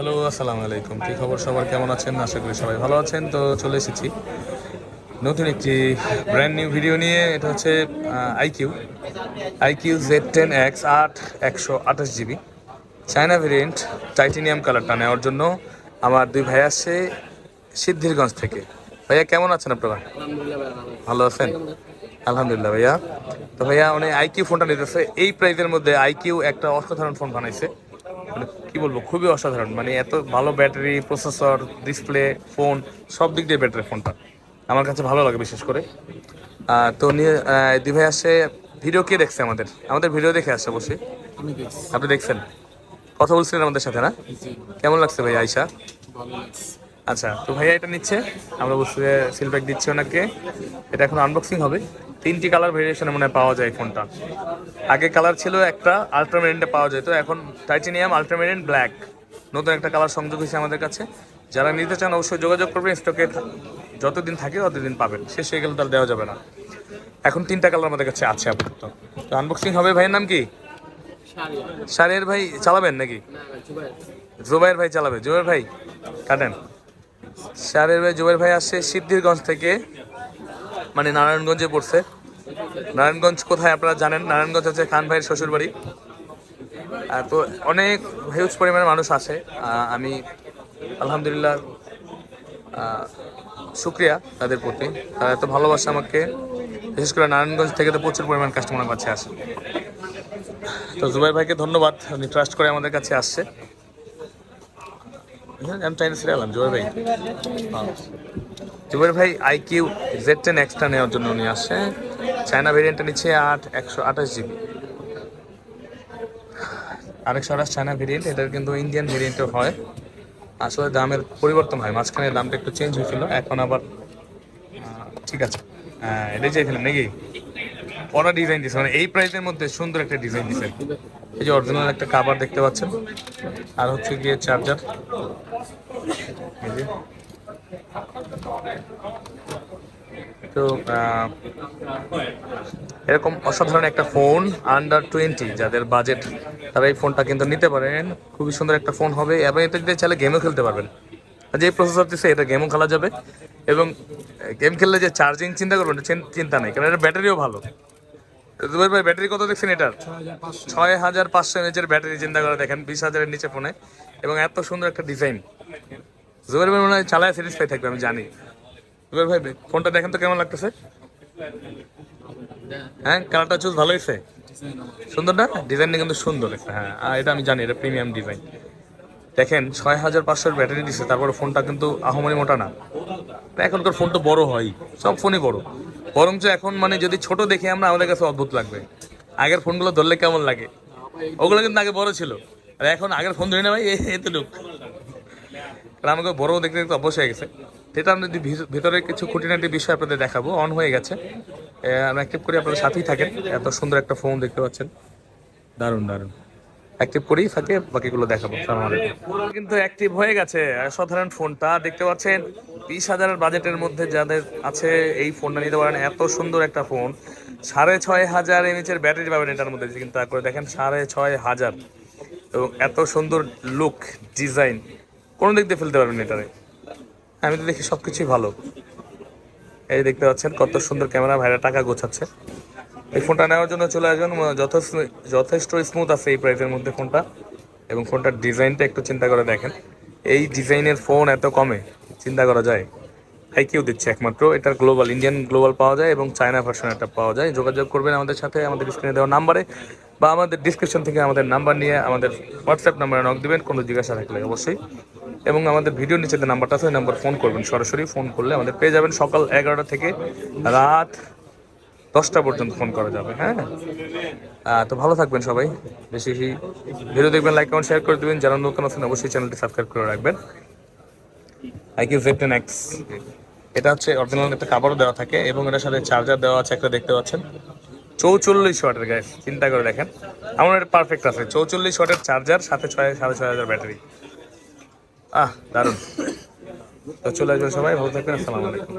Hello, আসসালামু আলাইকুম। কি খবর সবার? কেমন আছেন? আশা করি সবাই ভালো আছেন। তো চলে এসেছি নতুন একটি ব্র্যান্ড নিউ ভিডিও নিয়ে। এটা হচ্ছে iQOO iQOO Z ten X আট একশো আঠাশ জিবি। চায়না ভেরিয়েন্ট টাইটেনিয়াম কালারটা নেওয়ার জন্য আমার দুই ভাই আসছে সিদ্ধিরগঞ্জ থেকে। ভাইয়া, কেমন আছেন আপনারা? ভালো আছেন? আলহামদুলিল্লাহ ভাইয়া। তো ভাইয়া, উনি আইকিউ ফোনটা নিতেছে। এই প্রাইসের মধ্যে আইকিউ একটা অসাধারণ ফোন বানাইছে। কি বলব খুবই অসাধারণ। মানে এত ভালো ব্যাটারি প্রসেসর ডিসপ্লে ফোন সব দিক দিয়ে ব্যাটারি ফোনটা। আমার কাছে ভালো লাগে বিশেষ করে। তো নিয়ে দুই ভাই আসছে ভিডিও কে দেখছে আমাদের? আমাদের ভিডিও দেখে আসছে অবশ্যই। দেখছি। আপনি দেখছেন? কথা বলছিলেন আমাদের সাথে না? কেমন লাগছে ভাই আয়সা আচ্ছা তো ভাইয়া এটা নিচ্ছে। আমরা বসে সিল প্যাক দিচ্ছি ওনাকে। এটা এখন আনবক্সিং হবে। তিনটি কালার ভেরিয়েশনে মনে পাওয়া যায় ফোনটা আগে কালার ছিল একটা আলট্রামেরিনটা পাওয়া যেত, এখন টাইটেনিয়াম আলট্রামেরিন ব্ল্যাক নতুন একটা কালার সংযোগ হয়েছে আমাদের কাছে। যারা নিতে চান অবশ্যই যোগাযোগ করবেন স্টকে যতদিন থাকে ততদিন পাবেন। শেষ হয়ে গেলে তার দেওয়া যাবে না। এখন তিনটা কালার আমাদের কাছে আছে আপাতত। তো আনবক্সিং হবে ভাইয়ের নাম কি? সারের ভাই চালাবেন নাকি? জুবাইর ভাই চালাবে। জুবাইর ভাই, কাটেন। সারের ভাই, জুবাইর ভাই আসছে সিদ্ধিরগঞ্জ থেকে। মানে নারায়ণগঞ্জে পড়ছে। নারায়ণগঞ্জ কোথায় আপনারা জানেন? নারায়ণগঞ্জ হচ্ছে খান ভাইয়ের শ্বশুর বাড়ি আহ, তো অনেক হিউজ পরিমাণে মানুষ আসে আমি আলহামদুলিল্লাহ শুক্রিয়া তাদের প্রতি। তারা এত ভালোবাসে আমাকে। বিশেষ করে নারায়ণগঞ্জ থেকে তো প্রচুর পরিমাণ কাস্টমার কাছে আসে। তো জুবাইর ভাইকে ধন্যবাদ। উনি ট্রাস্ট করে আমাদের কাছে আসছে। আমি চাইনা ছেড়ে এলাম জুবাইর ভাই। জুবাইর ভাই আইকিউ জেড টেন এক্সট্রা নেওয়ার জন্য উনি আসছে চায়না ভেরিয়েন্টটা নিচ্ছে আট, একশো আঠাশ জিবি আরেকশো আঠাশ চায়না ভেরিয়েন্ট এটার কিন্তু ইন্ডিয়ান ভেরিয়েন্টও হয়। আসলে দামের পরিবর্তন হয়, মাঝখানে দামটা একটু চেঞ্জ হয়েছিল, এখন আবার ঠিক আছে। এটাই চাইছিলেন নাকি? পরা ডিজাইন দিছে মানে এই প্রাইসের মধ্যে সুন্দর একটা ডিজাইন দিছে। এই যে অরিজিনাল একটা কাভার দেখতে পাচ্ছেন, আর হচ্ছে গিয়ে চার্জার এই যে। তো এরকম অসাধারণ একটা ফোন আন্ডার টোয়েন্টি যাদের বাজেট তারা এই ফোনটা কিন্তু নিতে পারেন। খুবই সুন্দর একটা ফোন হবে। এবং এটা দিয়ে চাইলে গেমও খেলতে পারবেন। আর যে প্রসেসর দিচ্ছে এটা গেমও খেলা যাবে। এবং গেম খেললে যে চার্জিং চিন্তা করবেন চিন্তা নেই। কারণ এটা ব্যাটারিও ভালো। জুবাইর ভাই ব্যাটারি কত দেখছেন এটার? ছয় হাজার পাঁচশো। ছয় হাজার পাঁচশো এমএচের ব্যাটারি চিন্তা করে দেখেন বিশ হাজারের নিচে ফোনে এবং এত সুন্দর একটা ডিজাইন জুবের ভাই মনে হয় চালায় স্যাটিসফাই থাকবে, আমি জানি। জুবের ভাই, ফোনটা দেখেন তো কেমন লাগতেছে? হ্যাঁ কালারটা চুজ ভালো হয়েছে? সুন্দর না? ডিজাইনটা কিন্তু সুন্দর একটা হ্যাঁ। এটা আমি জানি, এটা প্রিমিয়াম ডিজাইন দেখেন, ছয় হাজার পাঁচশোর ব্যাটারি দিচ্ছে তারপরে ফোনটা কিন্তু আহমনি মোটা না। এখনকার ফোন তো বড় হয়, সব ফোনই বড়। বরঞ্চ এখন মানে যদি ছোট দেখি আমরা, আমাদের কাছে অদ্ভুত লাগবে। আগের ফোনগুলো ধরলে কেমন লাগে? ওগুলো কিন্তু আগে বড় ছিল। আর এখন আগের ফোন ধরি না ভাই, এ- এতটুক। কারণ আমাকে বড় দেখতে দেখতে অবশ্যই হয়ে গেছে। সেটা আমরা ভিতরে কিছু খুঁটিনাটি বিষয় আপনাদের দেখাবো। অন হয়ে গেছে। আমরা অ্যাক্টিভ করি আপনাদের সাথেই থাকেন। এত সুন্দর একটা ফোন দেখতে পাচ্ছেন। দারুণ দারুণ। অ্যাক্টিভ করেই থাকে বাকিগুলো দেখাবো। কিন্তু অ্যাক্টিভ হয়ে গেছে। সাধারণ ফোনটা দেখতে পাচ্ছেন। বিশ হাজারের বাজেটের মধ্যে যাদের আছে এই ফোনটা নিতে পারেন। এত সুন্দর একটা ফোন সাড়ে ছয় হাজার এমএচের ব্যাটারি পাবেন এটার মধ্যে। চিন্তা করে দেখেন সাড়ে ছয় হাজার। এবং এত সুন্দর লুক ডিজাইন কোন দিক দিয়ে ফেলতে পারবেন এটারে? আমি তো দেখি সব কিছুই ভালো। এই দেখতে পাচ্ছেন কত সুন্দর ক্যামেরা, ভাইরা টাকা গোছাচ্ছে। এই ফোনটা নেওয়ার জন্য চলে আসবেন। যথেষ্ট যথেষ্ট স্মুথ আছে এই প্রাইসের মধ্যে ফোনটা। এবং ফোনটার ডিজাইনটা একটু চিন্তা করে দেখেন। এই ডিজাইনের ফোন এত কমে, চিন্তা করা যায়? আইকিউ দিচ্ছে একমাত্র। এটার গ্লোবাল ইন্ডিয়ান গ্লোবাল পাওয়া যায় এবং চায়না ভার্সন একটা পাওয়া যায়। যোগাযোগ করবেন আমাদের সাথে, আমাদের স্ক্রিনে দেওয়া নাম্বারে বা আমাদের ডিসক্রিপশন থেকে আমাদের নাম্বার নিয়ে আমাদের হোয়াটসঅ্যাপ নাম্বারে নক দেবেন। কোনো জিজ্ঞাসা থাকলে অবশ্যই। এবং আমাদের ভিডিও নিচে যে নাম্বারটা আছে, ওই নাম্বার ফোন করবেন। সরাসরি ফোন করলে আমাদের পেয়ে যাবেন সকাল এগারোটা থেকে রাত দশটা পর্যন্ত ফোন করা যাবে হ্যাঁ? তো ভালো থাকবেন সবাই। বেশি বেশি ভিডিও দেখবেন, লাইক, কমেন্ট শেয়ার করে দেবেন। যারা নতুন আছেন, অবশ্যই চ্যানেলটি সাবস্ক্রাইব করে রাখবেন। আইকিউ জেড এক্স এটা হচ্ছে অরিজিনাল একটা কাপড় দেওয়া থাকে এবং এটার সাথে চার্জার দেওয়া আছে, একটা দেখতে পাচ্ছেন। চৌচল্লিশ ওয়াটের গ্যাস চিন্তা করে দেখেন। আমার এটা পারফেক্ট আছে। চৌচল্লিশ ওয়াটের চার্জার সাথে ছয় সাড়ে ছয় হাজার ব্যাটারি। আহ দারুণ। তো চলে আসবেন সবাই ভালো থাকবেন আসসালামু আলাইকুম।